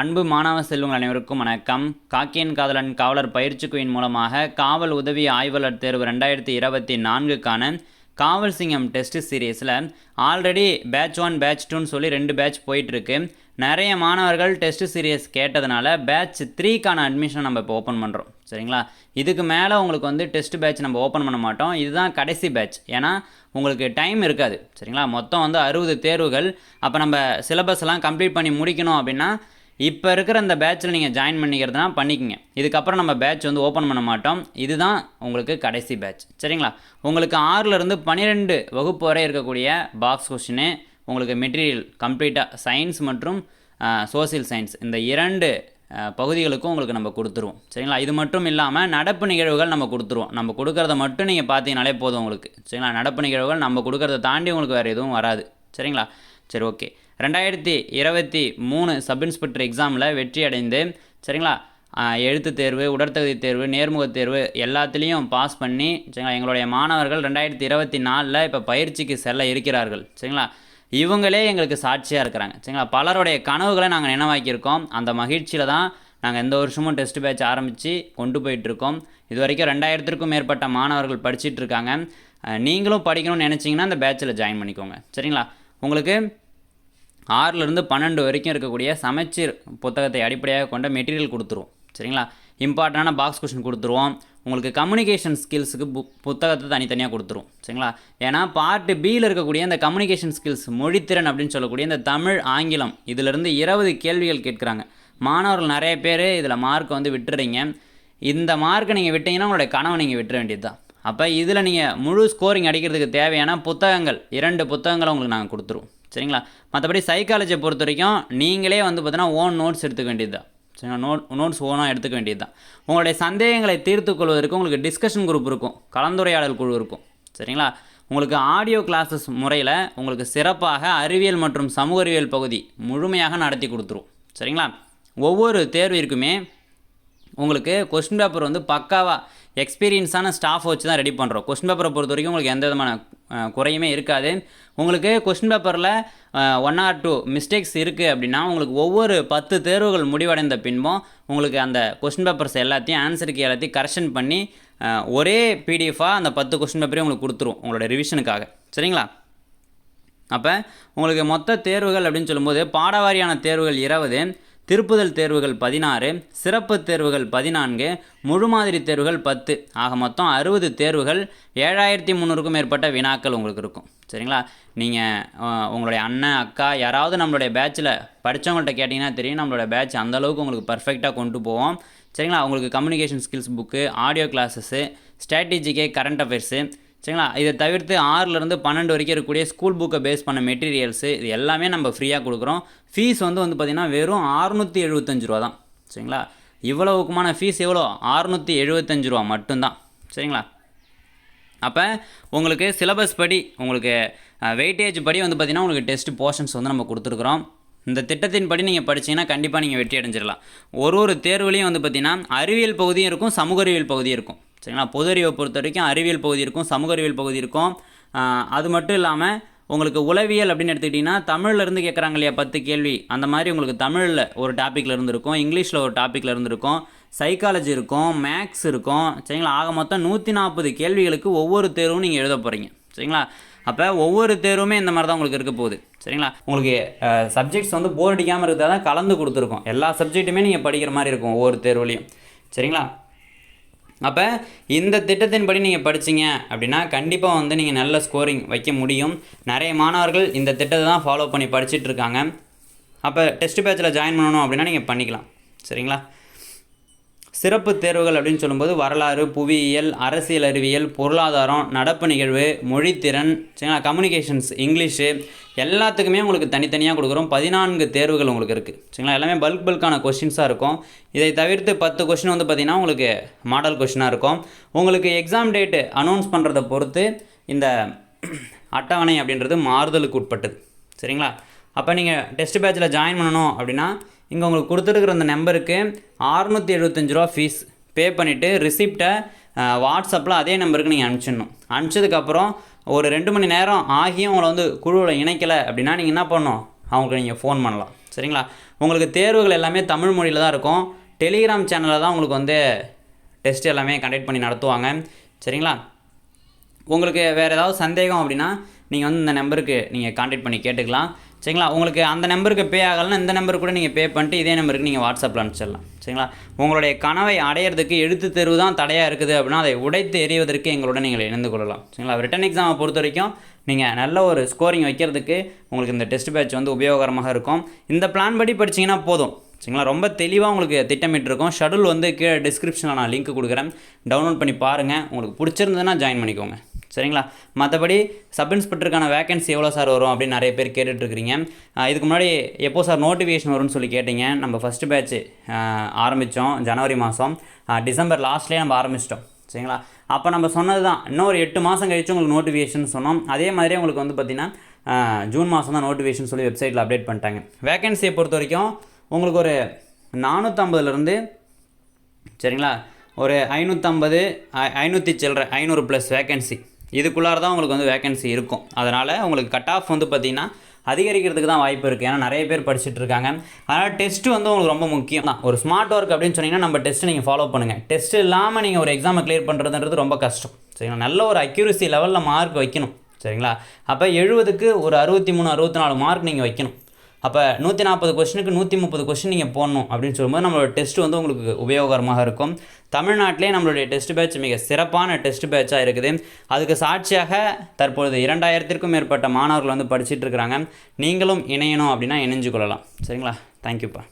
அன்பு மாணவ செல்வங்கள் அனைவருக்கும் வணக்கம். காக்கியன் காதலன் காவலர் பயிற்சி குயின் மூலமாக காவல் உதவி ஆய்வாளர் தேர்வு ரெண்டாயிரத்தி இருபத்தி நான்குக்கான காவல் சிங்கம் டெஸ்ட் சீரீஸில் ஆல்ரெடி பேட்ச் ஒன் பேட்ச் டூன்னு சொல்லி ரெண்டு பேட்ச் போயிட்டுருக்கு. நிறைய மாணவர்கள் டெஸ்ட் சீரியஸ் கேட்டதுனால பேட்ச் த்ரீக்கான அட்மிஷன் நம்ம இப்போ ஓப்பன் பண்ணுறோம் சரிங்களா? இதுக்கு மேலே உங்களுக்கு வந்து டெஸ்ட் பேட்ச் நம்ம ஓப்பன் பண்ண மாட்டோம். இதுதான் கடைசி பேட்ச் ஏன்னா உங்களுக்கு டைம் இருக்காது. சரிங்களா? மொத்தம் வந்து அறுபது தேர்வுகள். அப்போ நம்ம சிலபஸ்லாம் கம்ப்ளீட் பண்ணி முடிக்கணும் அப்படின்னா இப்போ இருக்கிற இந்த பேட்சில் நீங்கள் ஜாயின் பண்ணிக்கிறதுனா பண்ணிக்கங்க. இதுக்கப்புறம் நம்ம பேட்ச் வந்து ஓப்பன் பண்ண மாட்டோம். இதுதான் உங்களுக்கு கடைசி பேட்ச் சரிங்களா? உங்களுக்கு ஆறுலேருந்து பன்னிரெண்டு வகுப்பு வரை இருக்கக்கூடிய பாக்ஸ் கொஷினு உங்களுக்கு மெட்டீரியல் கம்ப்ளீட்டாக சயின்ஸ் மற்றும் சோசியல் சயின்ஸ் இந்த இரண்டு பகுதிகளுக்கும் உங்களுக்கு நம்ம கொடுத்துருவோம். சரிங்களா? இது மட்டும் இல்லாமல் நடப்பு நிகழ்வுகள் நம்ம கொடுத்துருவோம். நம்ம கொடுக்குறத மட்டும் நீங்கள் பார்த்தீங்கனாலே போதும் உங்களுக்கு. சரிங்களா? நடப்பு நிகழ்வுகள் நம்ம கொடுக்குறத தாண்டி உங்களுக்கு வேறு எதுவும் வராது. சரிங்களா? சரி ஓகே ரெண்டாயிரத்தி இருபத்தி மூணு சப் இன்ஸ்பெக்டர் எக்ஸாமில் வெற்றி அடைந்து சரிங்களா? எழுத்து தேர்வு உடற்தகுதி தேர்வு நேர்முகத் தேர்வு எல்லாத்துலேயும் பாஸ் பண்ணி சரிங்களா? எங்களுடைய மாணவர்கள் ரெண்டாயிரத்தி இருபத்தி நாலில் இப்போ பயிற்சிக்கு செல்ல இருக்கிறார்கள் சரிங்களா? இவங்களே எங்களுக்கு சாட்சியாக இருக்கிறாங்க சரிங்களா? பலருடைய கனவுகளை நாங்கள் நினைவாக்கியிருக்கோம். அந்த மகிழ்ச்சியில் தான் நாங்கள் எந்த வருஷமும் டெஸ்ட் பேட்ச் ஆரம்பித்து கொண்டு போயிட்டுருக்கோம். இது வரைக்கும் ரெண்டாயிரத்திற்கும் மேற்பட்ட மாணவர்கள் படிச்சிட்டு இருக்காங்க நீங்களும் படிக்கணும்னு நினச்சிங்கன்னா அந்த பேட்சில் ஜாயின் பண்ணிக்கோங்க சரிங்களா? உங்களுக்கு ஆறுலேருந்து பன்னெண்டு வரைக்கும் இருக்கக்கூடிய சமச்சீர் புத்தகத்தை அடிப்படையாக கொண்ட மெட்டீரியல் கொடுத்துருவோம் சரிங்களா? இம்பார்ட்டண்டான பாக்ஸ் கொஷின் கொடுத்துருவோம். உங்களுக்கு கம்யூனிகேஷன் ஸ்கில்ஸுக்கு புக் புத்தகத்தை தனித்தனியாக கொடுத்துருவோம் சரிங்களா? ஏன்னா பார்ட் பியில் இருக்கக்கூடிய இந்த கம்யூனிகேஷன் ஸ்கில்ஸ் மொழித்திறன் அப்படின்னு சொல்லக்கூடிய இந்த தமிழ் ஆங்கிலம் இதிலிருந்து இருபது கேள்விகள் கேட்குறாங்க. மாணவர்கள் நிறைய பேர் இதில் மார்க் வந்து விட்டுறீங்க. இந்த மார்க்கை நீங்கள் விட்டீங்கன்னா உங்களுடைய கனவை நீங்கள் விட்டுற வேண்டியது தான் அப்போ இதில் நீங்கள் முழு ஸ்கோரிங் அடிக்கிறதுக்கு தேவையான புத்தகங்கள் இரண்டு புத்தகங்களை உங்களுக்கு நாங்கள் கொடுத்துருவோம். சரிங்களா? மற்றபடி சைக்காலஜியை பொறுத்த வரைக்கும் நீங்களே வந்து பார்த்தீங்கன்னா ஓன் நோட்ஸ் எடுத்துக்க வேண்டியது தான். சரிங்களா? நோட் நோட்ஸ் ஓனாக எடுத்துக்க வேண்டியது தான். உங்களுடைய சந்தேகங்களை தீர்த்து கொள்வதற்கு உங்களுக்கு டிஸ்கஷன் குரூப் இருக்கும். கலந்துரையாடல் குழு இருக்கும். சரிங்களா? உங்களுக்கு ஆடியோ கிளாஸஸ் முறையில் உங்களுக்கு சிறப்பாக அறிவியல் மற்றும் சமூக அறிவியல் பகுதி முழுமையாக நடத்தி கொடுத்துரும். சரிங்களா? ஒவ்வொரு தேர்விற்குமே உங்களுக்கு கொஸ்டின் பேப்பர் வந்து பக்காவாக எக்ஸ்பீரியன்ஸான ஸ்டாஃப் வச்சு தான் ரெடி பண்ணுறோம் கொஸ்டின் பேப்பரை பொறுத்த வரைக்கும் உங்களுக்கு எந்த விதமான குறையுமே இருக்காது. உங்களுக்கு கொஸ்டின் பேப்பரில் ஒன் ஆர் டூ மிஸ்டேக்ஸ் இருக்குது அப்படின்னா உங்களுக்கு ஒவ்வொரு பத்து தேர்வுகள் முடிவடைந்த பின்பும் உங்களுக்கு அந்த கொஸ்டின் பேப்பர்ஸ் எல்லாத்தையும் ஆன்சருக்கு எல்லாத்தையும் கரெக்ஷன் பண்ணி ஒரே பிடிஎஃபாக அந்த பத்து கொஸ்டின் பேப்பரையும் உங்களுக்கு கொடுத்துரும் உங்களோட ரிவிஷனுக்காக சரிங்களா? அப்போ உங்களுக்கு மொத்த தேர்வுகள் அப்படின்னு சொல்லும்போது பாடவாரியான தேர்வுகள் இருபது திருப்புதல் தேர்வுகள் பதினாறு சிறப்பு தேர்வுகள் பதினான்கு முழு மாதிரி தேர்வுகள் பத்து. ஆக மொத்தம் அறுபது தேர்வுகள் ஏழாயிரத்தி முந்நூறுக்கும் மேற்பட்ட வினாக்கள் உங்களுக்கு இருக்கும். சரிங்களா? நீங்கள் உங்களுடைய அண்ணன் அக்கா யாராவது நம்மளுடைய பேட்சில் படித்தவங்கள்ட்ட கேட்டிங்கன்னா தெரியும். நம்மளோட பேட்ச் அந்தளவுக்கு உங்களுக்கு பர்ஃபெக்டாக கொண்டு போவோம். சரிங்களா? உங்களுக்கு communication skills book audio classes ஸ்ட்ராட்டஜிக்கே current affairs சரிங்களா? இதை தவிர்த்து ஆறுலேருந்து பன்னெண்டு வரைக்கும் இருக்கக்கூடிய ஸ்கூல் புக்கை பேஸ் பண்ண மெட்டீரியல்ஸு இது எல்லாமே நம்ம ஃப்ரீயாக கொடுக்குறோம். ஃபீஸ் வந்து வந்து பார்த்திங்கன்னா வெறும் அறுநூற்றி எழுபத்தஞ்சு ரூபா தான். சரிங்களா? இவ்வளவுக்குமான ஃபீஸ் எவ்வளோ? அறுநூற்றி எழுபத்தஞ்சு ரூபா மட்டும்தான். சரிங்களா? அப்போ உங்களுக்கு சிலபஸ் படி உங்களுக்கு வெயிட்டேஜ் படி வந்து பார்த்திங்கன்னா உங்களுக்கு டெஸ்ட் போர்ஷன்ஸ் வந்து நம்ம கொடுத்துருக்குறோம். இந்த திட்டத்தின் படி நீங்கள் படிச்சீங்கன்னா கண்டிப்பாக நீங்கள் வெற்றி அடைஞ்சிடலாம். ஒரு ஒரு தேர்வுலையும் வந்து பார்த்திங்கன்னா அறிவியல் பகுதியும் இருக்கும் சமூக அறிவியல் பகுதியும் இருக்கும். சரிங்களா? பொது அறிவை பொறுத்த வரைக்கும் அறிவியல் பகுதி இருக்கும் சமூக அறிவியல் பகுதி இருக்கும். அது மட்டும் இல்லாமல் உங்களுக்கு உளவியல் அப்படின்னு எடுத்துக்கிட்டிங்கன்னா தமிழ்லேருந்து கேட்குறாங்க இல்லையா பத்து கேள்வி. அந்த மாதிரி உங்களுக்கு தமிழில் ஒரு டாப்பிக்கில் இருந்திருக்கும் இங்கிலீஷில் ஒரு டாப்பிக்கில் இருந்திருக்கும் சைக்காலஜி இருக்கும் மேக்ஸ் இருக்கும் சரிங்களா? ஆக மொத்தம் நூற்றி நாற்பது கேள்விகளுக்கு ஒவ்வொரு தேர்வும் நீங்கள் எழுத போகிறீங்க சரிங்களா? அப்போ ஒவ்வொரு தேர்வுமே இந்த மாதிரி தான் உங்களுக்கு இருக்க போகுது சரிங்களா? உங்களுக்கு சப்ஜெக்ட்ஸ் வந்து போர் அடிக்காமல் இருக்கிறதா தான் கலந்து கொடுத்துருக்கோம். எல்லா சப்ஜெக்ட்டுமே நீங்கள் படிக்கிற மாதிரி இருக்கும் ஒவ்வொரு தேர்வுலையும் சரிங்களா? அப்போ இந்த திட்டத்தின்படி நீங்கள் படிச்சீங்க அப்படின்னா கண்டிப்பாக வந்து நீங்கள் நல்ல ஸ்கோரிங் வைக்க முடியும். நிறைய மாணவர்கள் இந்த திட்டத்தை தான் ஃபாலோ பண்ணி படிச்சுட்டு இருக்காங்க. அப்போ டெஸ்ட் பேட்சில் ஜாயின் பண்ணணும் அப்படின்னா நீங்கள் பண்ணிக்கலாம். சரிங்களா? சிறப்பு தேர்வுகள் அப்படின்னு சொல்லும்போது வரலாறு புவியியல் அரசியல் அறிவியல் பொருளாதாரம் நடப்பு நிகழ்வு மொழித்திறன் சரிங்களா? கம்யூனிகேஷன்ஸ் இங்கிலீஷு எல்லாத்துக்குமே உங்களுக்கு தனித்தனியாக கொடுக்குறோம். பதினான்கு தேர்வுகள் உங்களுக்கு இருக்குது சரிங்களா? எல்லாமே பல்க் பல்கான கொஷின்ஸாக இருக்கும். இதை தவிர்த்து பத்து கொஷின் வந்து பார்த்திங்கன்னா உங்களுக்கு மாடல் கொஷினாக இருக்கும். உங்களுக்கு எக்ஸாம் டேட்டு அனௌன்ஸ் பண்ணுறதை பொறுத்து இந்த அட்டவணை அப்படின்றது மாறுதலுக்கு உட்பட்டது. சரிங்களா? அப்போ நீங்கள் டெஸ்ட் பேட்சில் ஜாயின் பண்ணணும் அப்படின்னா இங்கே உங்களுக்கு கொடுத்துருக்குற அந்த நம்பருக்கு அறுநூற்றி எழுபத்தஞ்சு ரூபா ஃபீஸ் பே பண்ணிவிட்டு ரிசிப்டை வாட்ஸ்அப்பில் அதே நம்பருக்கு நீங்கள் அனுப்பிச்சிடணும். அனுப்பிச்சதுக்கப்புறம் ஒரு ரெண்டு மணி நேரம் ஆகியும் உங்களை வந்து குழுவில் இணைக்கலை அப்படின்னா நீங்கள் என்ன பண்ணணும்? அவங்களுக்கு நீங்கள் ஃபோன் பண்ணலாம். சரிங்களா? உங்களுக்கு தேர்வுகள் எல்லாமே தமிழ் மொழியில் தான் இருக்கும். டெலிகிராம் சேனலில் தான் உங்களுக்கு வந்து டெஸ்ட் எல்லாமே கண்டக்ட் பண்ணி நடத்துவாங்க. சரிங்களா? உங்களுக்கு வேறு ஏதாவது சந்தேகம் அப்படின்னா நீங்கள் வந்து இந்த நம்பருக்கு நீங்கள் காண்டாக்ட் பண்ணி கேட்டுக்கலாம். சரிங்களா? உங்களுக்கு அந்த நம்பருக்கு பே ஆகலைன்னா இந்த நம்பருக்கு கூட நீங்கள் பே பண்ணிட்டு இதே நம்பருக்கு நீங்கள் வாட்ஸ்அப்பில் அனுப்பிச்சிடலாம். சரிங்களா? உங்களுடைய கனவை அடையிறதுக்கு எழுத்து தேர்வு தான் தடையாக இருக்குது அப்படின்னா அதை உடைத்து எறிவதற்கு எங்களோட நீங்கள் இணைந்து கொள்ளலாம். சரிங்களா? ரிட்டன் எக்ஸாமை பொறுத்த வரைக்கும் நீங்கள் நல்ல ஒரு ஸ்கோரிங் வைக்கிறதுக்கு உங்களுக்கு இந்த டெஸ்ட் பேட்ச் வந்து உபயோகரமாக இருக்கும். இந்த பிளான் படி படிச்சீங்கன்னா போதும். சரிங்களா? ரொம்ப தெளிவாக உங்களுக்கு திட்டமிட்டிருக்கோம். ஷெடியூல் வந்து கீழே டிஸ்கிரிப்ஷனில் நான் லிங்க் கொடுக்குறேன். டவுன்லோட் பண்ணி பாருங்கள் உங்களுக்கு பிடிச்சிருந்ததுன்னா ஜாயின் பண்ணிக்கோங்க. சரிங்களா? மற்றபடி சப் இன்ஸ்பெக்டருக்கான வேகன்சி எவ்வளோ சார் வரும் அப்படின்னு நிறைய பேர் கேட்டுட்ருக்கிறீங்க. இதுக்கு முன்னாடி எப்போ சார் நோட்டிஃபிகேஷன் வரும்னு சொல்லி கேட்டிங்க? நம்ம ஃபஸ்ட்டு பேட்ச் ஆரம்பித்தோம் ஜனவரி மாதம் டிசம்பர் லாஸ்ட்லேயே நம்ம ஆரம்பிச்சிட்டோம். சரிங்களா? அப்போ நம்ம சொன்னது தான் இன்னும் ஒரு எட்டு மாதம் கழிச்சு உங்களுக்கு நோட்டிஃபிகேஷன் சொன்னோம். அதே மாதிரி உங்களுக்கு வந்து பார்த்திங்கன்னா ஜூன் மாதம் தான் நோட்டிஃபிகேஷன் சொல்லி வெப்சைட்டில் அப்டேட் பண்ணிட்டாங்க. வேகன்சியை பொறுத்த வரைக்கும் உங்களுக்கு ஒரு நானூற்றம்பதுலேருந்து சரிங்களா? ஒரு ஐநூற்றம்பது ஐநூற்றி சில்லற ஐநூறு ப்ளஸ் வேகன்சி இதுக்குள்ளார தான் உங்களுக்கு வந்து வேகன்சி இருக்கும். அதனால் உங்களுக்கு கட் ஆஃப் வந்து பார்த்திங்கன்னா அதிகரிக்கிறதுக்கு தான் வாய்ப்பு இருக்குது ஏன்னா நிறைய பேர் படிச்சுட்டு இருக்காங்க. அதனால் டெஸ்ட்டு வந்து உங்களுக்கு ரொம்ப முக்கியம். தான் ஒரு ஸ்மார்ட் ஒர்க் அப்படின்னு சொன்னீங்கன்னா நம்ம டெஸ்ட்டு நீங்கள் ஃபாலோ பண்ணுங்கள் டெஸ்ட் இல்லாமல் நீங்கள் ஒரு எக்ஸாமை கிளியர் பண்ணுறதுன்றது ரொம்ப கஷ்டம். சரிங்களா? நல்ல ஒரு அக்யூரசி லெவலில் மார்க் வைக்கணும். சரிங்களா? அப்போ எழுபதுக்கு ஒரு அறுபத்தி மூணு அறுபத்தி நாலு மார்க் நீங்கள் வைக்கணும். அப்போ நூற்றி நாற்பது கொஸ்டினுக்கு நூற்றி முப்பது கொஸ்டின் நீங்கள் போடணும் அப்படின்னு சொல்லும்போது நம்மளோட டெஸ்ட் வந்து உங்களுக்கு உபயோகரமாக இருக்கும். தமிழ்நாட்டிலே நம்மளுடைய டெஸ்ட் பேட்ச் மிக சிறப்பான டெஸ்ட் பேட்சாக இருக்குது. அதுக்கு சாட்சியாக தற்பொழுது இரண்டாயிரத்திற்கும் மேற்பட்ட மாணவர்கள் வந்து படிச்சுட்டு இருக்கிறாங்க. நீங்களும் இணையணும் அப்படின்னா இணைஞ்சு கொள்ளலாம். சரிங்களா? தேங்க்யூப்பா